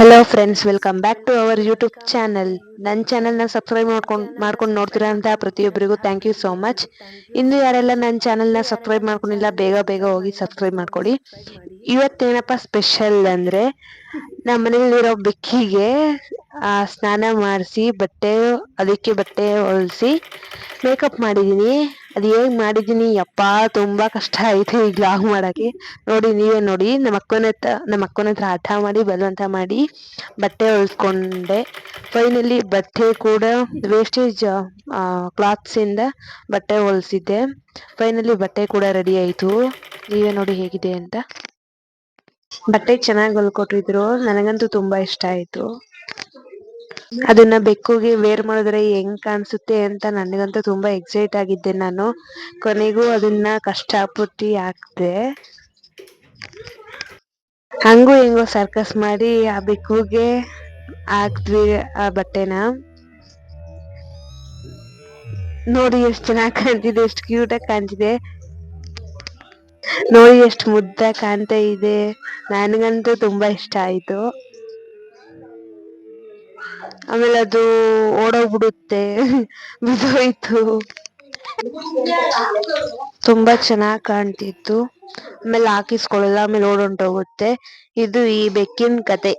Hello friends welcome back to our YouTube channel ನನ್ನ ಚಾನಲ್ನ subscribe ಮಾಡ್ಕೊಂಡು ಮಾಡ್ಕೊಂಡು ನೋಡ್ತೀರಾ ಅಂತ ಪ್ರತಿಯೊಬ್ಬರಿಗೂ ಥ್ಯಾಂಕ್ ಯು ಸೋ ಮಚ್ ಇನ್ನು ಯಾರೆಲ್ಲ ನನ್ನ ಚಾನಲ್ನ ಸಬ್ಸ್ಕ್ರೈಬ್ ಮಾಡ್ಕೊಂಡಿಲ್ಲ, ಬೇಗ ಬೇಗ ಹೋಗಿ ಸಬ್ಸ್ಕ್ರೈಬ್ ಮಾಡ್ಕೊಳ್ಳಿ ಇವತ್ತೇನಪ್ಪ ಸ್ಪೆಷಲ್ ಅಂದರೆ ನಮ್ಮ ಮನೇಲಿರೋ ಬೆಕ್ಕಿಗೆ ಸ್ನಾನ ಮಾಡಿಸಿ, ಬಟ್ಟೆ ಅದಕ್ಕೆ ಬಟ್ಟೆ ಹೊಲಿಸಿ ಮೇಕಪ್ ಮಾಡಿದ್ದೀನಿ ಅದು ಹೇಗೆ ಮಾಡಿದ್ದೀನಿ ಯಪ್ಪ ತುಂಬ ಕಷ್ಟ ಆಯಿತು ಈ ಬ್ಲಾಗ್ ಮಾಡೋಕ್ಕೆ. ನೋಡಿ, ನೀವೇ ನೋಡಿ, ನಮ್ಮ ಅಕ್ಕನ ಹತ್ರ, ನಮ್ಮ ಅಕ್ಕನ ಹತ್ರ ಹಠ ಮಾಡಿ, ಬಲವಂತ ಮಾಡಿ ಬಟ್ಟೆ ಹೊಲಿಸ್ಕೊಂಡೆ. ಫೈನಲಿ ಬಟ್ಟೆ ಕೂಡ ವೇಸ್ಟೇಜ್ ಕ್ಲಾತ್ಸಿಂದ ಬಟ್ಟೆ ಹೊಲಿಸಿದ್ದೆ. ಫೈನಲಿ ಬಟ್ಟೆ ಕೂಡ ರೆಡಿ ಆಯಿತು. ನೀವೇ ನೋಡಿ ಹೇಗಿದೆ ಅಂತ. ಬಟ್ಟೆ ಚೆನ್ನಾಗಿ ಹೊಲ್ಕೊಟ್ಟಿದ್ರು. ನನಗಂತೂ ತುಂಬಾ ಇಷ್ಟ ಆಯ್ತು. ಅದನ್ನ ಬೆಕ್ಕುಗೆ ವೇರ್ ಮಾಡಿದ್ರೆ ಹೆಂಗ್ ಕಾಣಿಸುತ್ತೆ ಅಂತ ನನಗಂತೂ ತುಂಬಾ ಎಕ್ಸೈಟ್ ಆಗಿದ್ದೆ ನಾನು. ಕೊನೆಗೂ ಅದನ್ನ ಕಷ್ಟಪಟ್ಟು ಹಾಕ್ದೆ. ಹಂಗೂ ಹೆಂಗೋ ಸರ್ಕಸ್ ಮಾಡಿ ಆ ಬೆಕ್ಕುಗೆ ಹಾಕ್ದ್ವಿ ಆ ಬಟ್ಟೆನ. ನೋಡಿ ಎಷ್ಟು ಚೆನ್ನಾಗಿ ಕಾಣ್ತಿದೆ, ಎಷ್ಟು ಕ್ಯೂಟ್ ಆಗಿ ಕಾಣ್ತಿದೆ. ನೋಡಿ ಎಷ್ಟು ಮುದ್ದ ಕಾಣ್ತಾ ಇದೆ. ನನಗಂತೂ ತುಂಬಾ ಇಷ್ಟ ಆಯ್ತು. ಆಮೇಲೆ ಅದು ಓಡೋಗ್ಬಿಡುತ್ತೆ. ಬಿದ್ದೋಯ್ತು. ತುಂಬಾ ಚೆನ್ನಾಗಿ ಕಾಣ್ತಿತ್ತು. ಆಮೇಲೆ ಹಾಕಿಸ್ಕೊಳ್ಳಲ್ಲ, ಆಮೇಲೆ ಓಡೊಂಟೋಗುತ್ತೆ ಇದು ಈ ಬೆಕ್ಕಿನ ಕತೆ.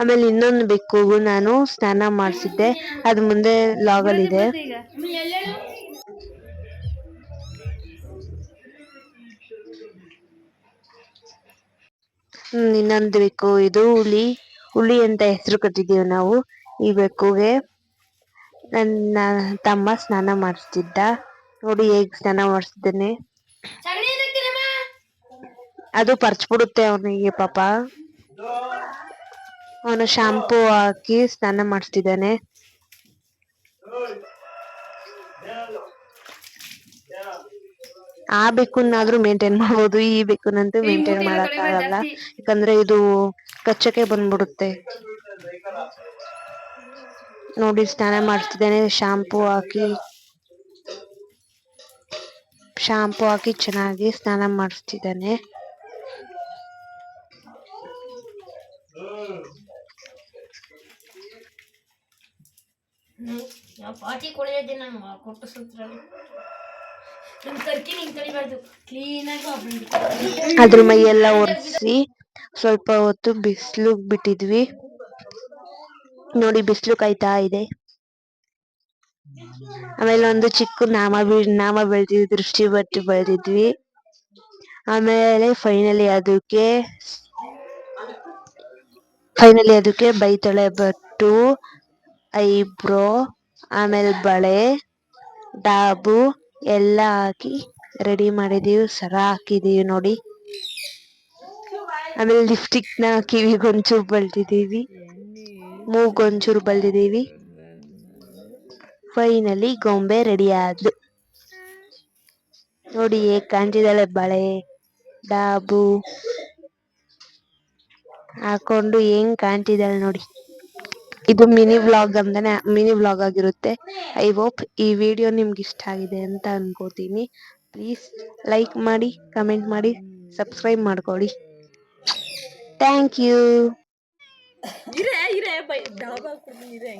ಆಮೇಲೆ ಇನ್ನೊಂದು ಬೆಕ್ಕುಗೂ ನಾನು ಸ್ನಾನ ಮಾಡಿಸಿದ್ದೆ. ಅದು ಮುಂದೆ ಲಾಗಲ್ ಇದೆ. ಹ್ಮ್, ಇನ್ನೊಂದು ಬೆಕ್ಕು, ಇದು ಹುಲಿ. ಹುಲಿ ಅಂತ ಹೆಸರು ಕಟ್ಟಿದೀವಿ ನಾವು ಈ ಬೆಕ್ಕುಗೆ. ನನ್ನ ತಮ್ಮ ಸ್ನಾನ ಮಾಡಿಸ್ತಿದ್ದ. ನೋಡಿ ಹೇಗೆ ಸ್ನಾನ ಮಾಡಿಸ್ತಿದ್ದಾನೆ. ಅದು ಪರ್ಚ್ಬಿಡುತ್ತೆ ಅವನಿಗೆ ಪಾಪ. ಅವನು ಶಾಂಪೂ ಹಾಕಿ ಸ್ನಾನ ಮಾಡಿಸ್ತಿದ್ದಾನೆ. ಆ ಬೆಕ್ಕುನಾದ್ರೂ ಮೇಂಟೈನ್ ಮಾಡ್ಬೋದು ಈ ಬೆಕ್ಕುನಂತೂ ಮೇಂಟೈನ್ ಮಾಡಕ್ ಆಗಲ್ಲ. ಯಾಕಂದ್ರೆ ಇದು ಕಚ್ಚಕ್ಕೆ ಬಂದ್ಬಿಡುತ್ತೆ. ನೋಡಿ ಸ್ನಾನ ಮಾಡಿಸ್ತಿದ್ದಾನೆ ಶಾಂಪೂ ಹಾಕಿ ಶಾಂಪೂ ಹಾಕಿ ಚೆನ್ನಾಗಿ ಸ್ನಾನ ಮಾಡಿಸ್ತಿದ್ದಾನೆ ಪಾಟಿ ಕೊಡಿಯೋದೆ ನಾನು ಕೊಟ್ಟು ಸೂತ್ರಲ್ಲಿ ಅದ್ರ ಮೈಯೆಲ್ಲ ಒರೆಸಿ ಸ್ವಲ್ಪ ಹೊತ್ತು ಬಿಸಿಲು ಬಿಟ್ಟಿದ್ವಿ. ನೋಡಿ ಬಿಸಿಲು ಕಾಯ್ತಾ ಇದೆ. ಆಮೇಲೆ ಒಂದು ಚಿಕ್ಕ ನಾಮ ನಾಮ ಬೆಳೆದಿದ್ವಿ, ದೃಷ್ಟಿ ಬಟ್ಟು ಬೆಳೆದಿದ್ವಿ. ಆಮೇಲೆ ಫೈನಲಿ ಅದಕ್ಕೆ ಫೈನಲಿ ಅದಕ್ಕೆ ಬೈತಳೆ ಬಟ್ಟು ಐಬ್ರೋ, ಆಮೇಲೆ ಬಳೆ, ಡಾಬು ಎಲ್ಲ ಹಾಕಿ ರೆಡಿ ಮಾಡಿದೀವಿ ಸರ ಹಾಕಿದೀವಿ ನೋಡಿ. ಆಮೇಲೆ ಲಿಪ್ಸ್ಟಿಕ್ನ ಕಿವಿಗೊಂಚೂರು ಮೂ ಮೂಗೊಂಚೂರು ಬಳ್ದಿದೀವಿ ಫೈನಲಿ ಗೊಂಬೆ ರೆಡಿ ಆದ್ಲು. ನೋಡಿ ಹೇಗ್ ಕಾಣ್ತಿದ್ದಾಳೆ ಬಳೆ ಡಾಬು. ಹಾಕೊಂಡು ಹೆಂಗ್ ಕಾಣ್ತಿದ್ದಾಳೆ ನೋಡಿ. ಇದು ಮಿನಿ ವ್ಲಾಗ್ ಅಂತಾನೆ ಮಿನಿ ವ್ಲಾಗ್ ಆಗಿರುತ್ತೆ. ಐ ಹೋಪ್ ಈ ವಿಡಿಯೋ ನಿಮ್ಗೆ ಇಷ್ಟ ಆಗಿದೆ ಅಂತ ಅನ್ಕೋತೀನಿ. ಪ್ಲೀಸ್ ಲೈಕ್ ಮಾಡಿ ಕಮೆಂಟ್ ಮಾಡಿ ಸಬ್ಸ್ಕ್ರೈಬ್ ಮಾಡ್ಕೊಳ್ಳಿ ಥ್ಯಾಂಕ್ ಯು ಇರೇ ಇರೇ, ಬೈ, ಡಾಬಾ ಇರೇ